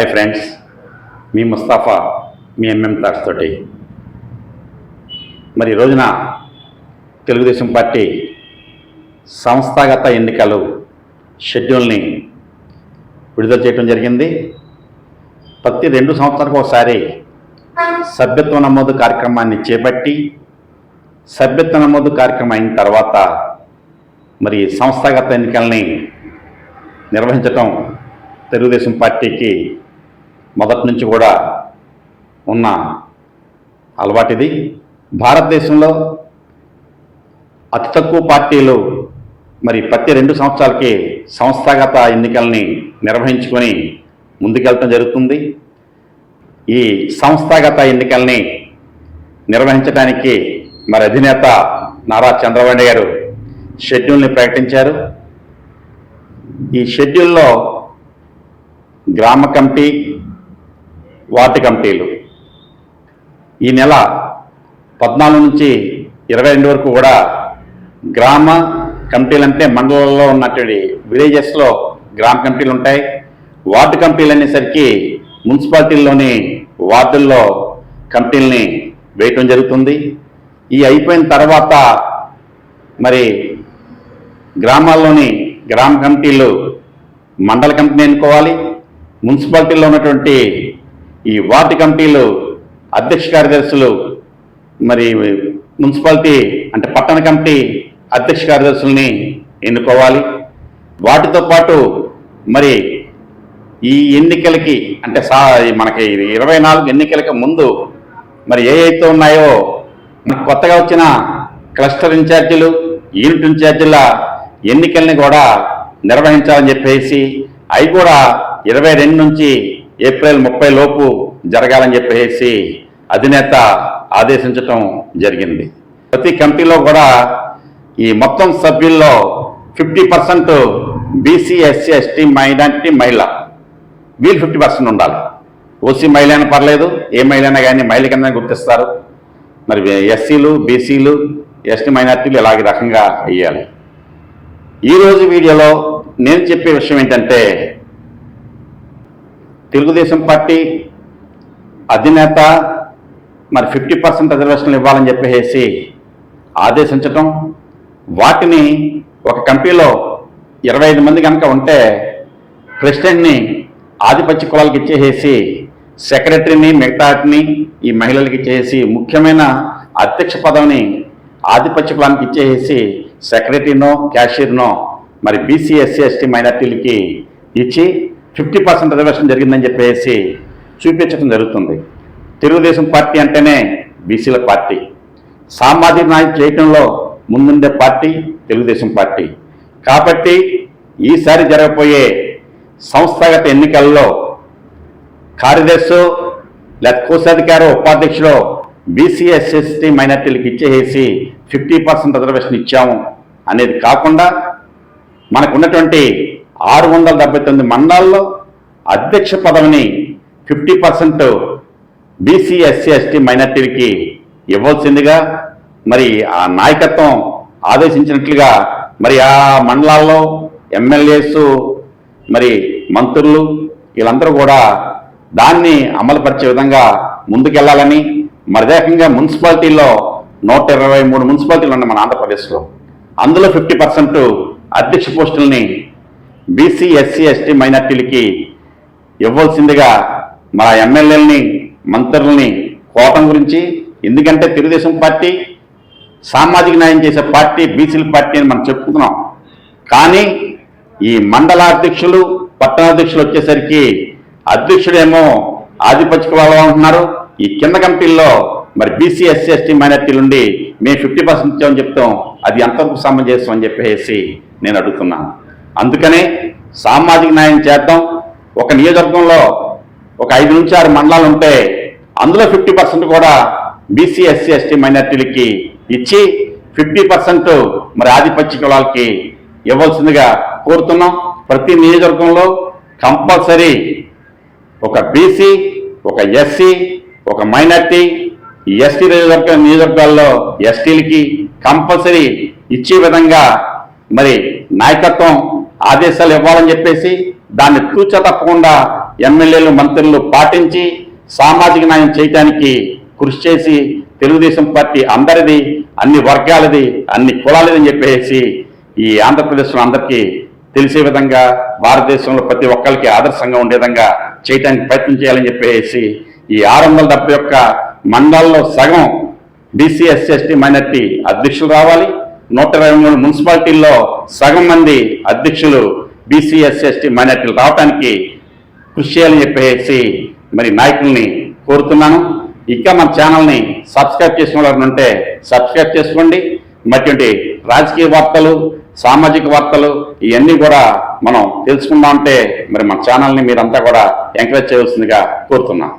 Hi friends మీ ముస్తాఫా మీ MM thoughts తోటి. మరి రోజున తెలుగుదేశం పార్టీ సంస్థాగత ఎన్నికలు షెడ్యూల్ని విడుదల చేయడం జరిగింది. ప్రతి రెండు సంవత్సరాలకు ఒకసారి సభ్యత్వ నమోదు కార్యక్రమాన్ని చేపట్టి సభ్యత్వ నమోదు కార్యక్రమం అయిన తర్వాత మరి సంస్థాగత ఎన్నికల్ని నిర్వహించటం తెలుగుదేశం పార్టీకి మొదటి నుంచి కూడా ఉన్న అలవాటిది. భారతదేశంలో అతి తక్కువ పార్టీలు మరి ప్రతి రెండు సంవత్సరాలకి సంస్థాగత ఎన్నికల్ని నిర్వహించుకొని ముందుకెళ్ళటం జరుగుతుంది. ఈ సంస్థాగత ఎన్నికల్ని నిర్వహించడానికి మరి అధినేత నారా చంద్రబాబు గారు షెడ్యూల్ని ప్రకటించారు. ఈ షెడ్యూల్లో గ్రామ కమిటీ వార్డు కమిటీలు. ఈ నెల పద్నాలుగు నుంచి ఇరవై రెండు వరకు కూడా గ్రామ కమిటీలు అంటే మండలంలో ఉన్నటువంటి విలేజెస్లో గ్రామ కమిటీలు ఉంటాయి. వార్డు కమిటీలు అనేసరికి మున్సిపాలిటీల్లోని వార్డుల్లో కమిటీలని వేయటం జరుగుతుంది. ఈ అయిపోయిన తర్వాత మరి గ్రామాల్లోని గ్రామ కమిటీలు మండల కమిటీని ఎన్నుకోవాలి. మున్సిపాలిటీలో ఉన్నటువంటి ఈ వార్డు కమిటీలు అధ్యక్ష కార్యదర్శులు మరి మున్సిపాలిటీ అంటే పట్టణ కమిటీ అధ్యక్ష కార్యదర్శుల్ని ఎన్నుకోవాలి. వాటితో పాటు మరి ఈ ఎన్నికలకి అంటే సా మనకి ఇరవై నాలుగు ఎన్నికలకి ముందు మరి ఏ అయితే ఉన్నాయో మనకు కొత్తగా వచ్చిన క్లస్టర్ ఇన్ఛార్జీలు యూనిట్ ఇన్ఛార్జీల ఎన్నికల్ని కూడా నిర్వహించాలని చెప్పేసి అవి కూడా ఇరవై రెండు నుంచి ఏప్రిల్ ముప్పై లోపు జరగాలని చెప్పేసి అధినేత ఆదేశించటం జరిగింది. ప్రతి కమిటీలో కూడా ఈ మొత్తం సభ్యుల్లో fifty percent BC SC ST minority మహిళ. వీళ్ళు ఫిఫ్టీ పర్సెంట్ ఉండాలి. ఓసీ మహిళ అయినా పర్లేదు ఏ మహిళ అయినా కానీ మహిళ కింద గుర్తిస్తారు. మరి ఎస్సీలు బీసీలు ఎస్టీ మైనార్టీలు ఇలాగే రకంగా వేయాలి ఈరోజు వీడియోలో నేను చెప్పే విషయం ఏంటంటే తెలుగుదేశం పార్టీ అధినేత మరి ఫిఫ్టీ పర్సెంట్ రిజర్వేషన్లు ఇవ్వాలని చెప్పేసి ఆదేశించటం వాటిని ఒక కంపెనీలో ఇరవై ఐదు మంది కనుక ఉంటే ప్రెసిడెంట్ని ఆధిపత్య కులాలకు ఇచ్చేసేసి సెక్రటరీని మిగతాటిని ఈ మహిళలకు ఇచ్చేసి ముఖ్యమైన అధ్యక్ష పదవిని ఆధిపత్య కులానికి ఇచ్చేసి సెక్రటరీనో క్యాషియర్నో మరి బీసీ ఎస్సీ ఎస్టీ మైనార్టీలకి ఇచ్చి ఫిఫ్టీ పర్సెంట్ రిజర్వేషన్ జరిగిందని చెప్పేసి చూపించడం జరుగుతుంది. తెలుగుదేశం పార్టీ అంటేనే బీసీల పార్టీ. సామాజిక న్యాయం చేయటంలో ముందుండే పార్టీ తెలుగుదేశం పార్టీ. కాబట్టి ఈసారి జరగబోయే సంస్థాగత ఎన్నికల్లో కార్యదర్శు లేదా కోశాధికార ఉపాధ్యక్షుడు బీసీ ఎస్ఎస్టీ మైనార్టీలకు ఇచ్చేసి ఫిఫ్టీ పర్సెంట్ రిజర్వేషన్ ఇచ్చాము. అనేది కాకుండా మనకున్నటువంటి ఆరు వందల డెబ్బై తొమ్మిది మండలాల్లో అధ్యక్ష పదవిని fifty percent BC SC ST మైనార్టీలకి ఇవ్వాల్సిందిగా మరి ఆ నాయకత్వం ఆదేశించినట్లుగా మరి ఆ మండలాల్లో ఎమ్మెల్యేస్ మరి మంత్రులు వీళ్ళందరూ కూడా దాన్ని అమలుపరిచే విధంగా ముందుకెళ్ళాలని మరిదేకంగా మున్సిపాలిటీలో నూట ఇరవై మూడు మున్సిపాలిటీలు ఉన్నాయి మన ఆంధ్రప్రదేశ్లో. అందులో ఫిఫ్టీ పర్సెంట్ అధ్యక్ష పోస్టుల్ని బీసీ ఎస్సీ ఎస్టీ మైనార్టీలకి ఇవ్వాల్సిందిగా మా ఎమ్మెల్యేలని మంత్రుల్ని కోటం గురించి ఎందుకంటే తెలుగుదేశం పార్టీ సామాజిక న్యాయం చేసే పార్టీ బీసీల పార్టీ అని మనం చెప్పుకుంటున్నాం. కానీ ఈ మండల అధ్యక్షులు పట్టణాధ్యక్షులు వచ్చేసరికి అధ్యక్షుడేమో ఆధిపత్య ఉంటున్నారు ఈ కింద కమిటీల్లో మరి బీసీ ఎస్సీ ఎస్టీ మైనార్టీలు నుండి మేము ఫిఫ్టీ పర్సెంట్ ఇచ్చామని చెప్తాం. అది ఎంతవరకు సమంజసం అని చెప్పేసి నేను అడుగుతున్నాను. అందుకనే సామాజిక న్యాయం చేద్దాం. ఒక నియోజకవర్గంలో ఒక ఐదు నుంచి ఆరు మండలాలు ఉంటే అందులో ఫిఫ్టీ పర్సెంట్ కూడా బీసీ ఎస్సీ ఎస్టీ మైనార్టీలకి ఇచ్చి ఫిఫ్టీ పర్సెంట్ మరి ఆధిపత్య కులాలకి ఇవ్వాల్సిందిగా కోరుతున్నాం. ప్రతి నియోజకవర్గంలో కంపల్సరీ ఒక బీసీ ఒక ఎస్సీ ఒక మైనార్టీ ఈ ఎస్టీ నియోజకవర్గ నియోజకవర్గాల్లో ఎస్టీలకి కంపల్సరీ ఇచ్చే విధంగా మరి నాయకత్వం ఆదేశాలు ఇవ్వాలని చెప్పేసి దాన్ని తూచ తప్పకుండా ఎమ్మెల్యేలు మంత్రులు పాటించి సామాజిక న్యాయం చేయటానికి కృషి చేసి తెలుగుదేశం పార్టీ అందరిది అన్ని వర్గాలది అన్ని కులాలది అని చెప్పేసి ఈ ఆంధ్రప్రదేశ్లో అందరికీ తెలిసే విధంగా భారతదేశంలో ప్రతి ఒక్కరికి ఆదర్శంగా ఉండే విధంగా చేయడానికి ప్రయత్నం చేయాలని చెప్పేసి ఈ ఆరు వందల డెబ్బై ఒక్క మండలాల్లో సగం బీసీ ఎస్సీ ఎస్టీ మైనార్టీ అధ్యక్షులు రావాలి. నూట ఇరవై మూడు మున్సిపాలిటీల్లో సగం మంది అధ్యక్షులు బీసీ ఎస్సీ ఎస్టీ మైనార్టీలు రావడానికి కృషి చేయాలని చెప్పేసి మరి నాయకుల్ని కోరుతున్నాను. ఇంకా మన ఛానల్ని సబ్స్క్రైబ్ చేసుకోవాలని ఉంటే సబ్స్క్రైబ్ చేసుకోండి. మటువంటి రాజకీయ వార్తలు సామాజిక వార్తలు ఇవన్నీ కూడా మనం తెలుసుకుందామంటే మరి మన ఛానల్ని మీరంతా కూడా ఎంకరేజ్ చేయవలసిందిగా కోరుతున్నాం